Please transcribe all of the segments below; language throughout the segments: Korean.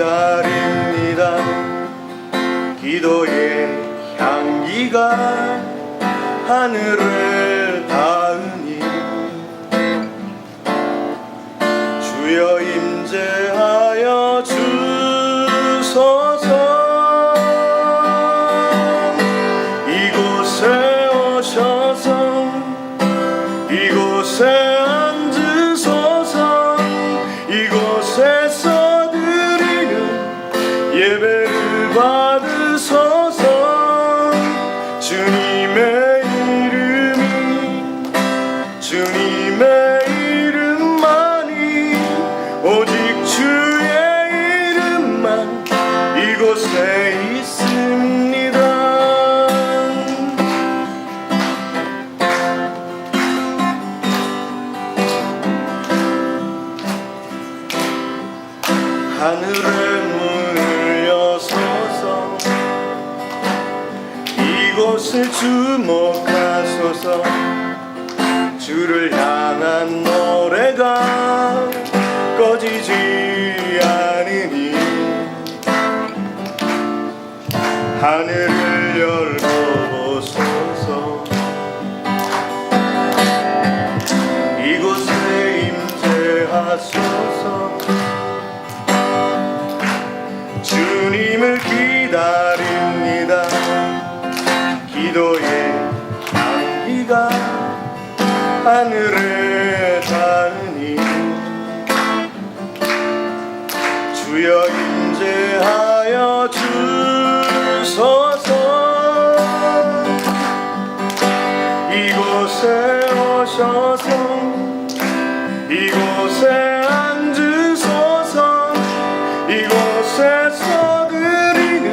기다립니다. 기도의 향기가 하늘을 닿으니 주여 임재하여 주소 주의 이름만 이곳에 있습니다. 하늘의 문을 여소서 이곳을 주목하소서. 주를 향한 노래가 꺼지지 하늘을 열고 보소서. 이곳에 임재하소서. 주님을 기다립니다. 기도의 향기가 하늘에 닿으니. 주여 이곳에 오셔서 이곳에 앉으소서 이곳에 서드리는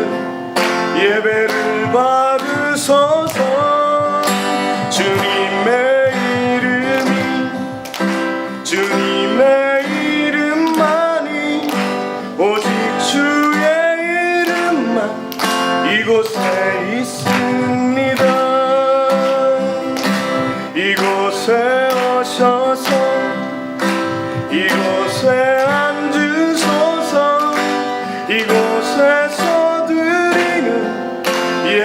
예배를 받으소서. 주님의 이름이 주님의 이름만이 오직 주의 이름만 이곳에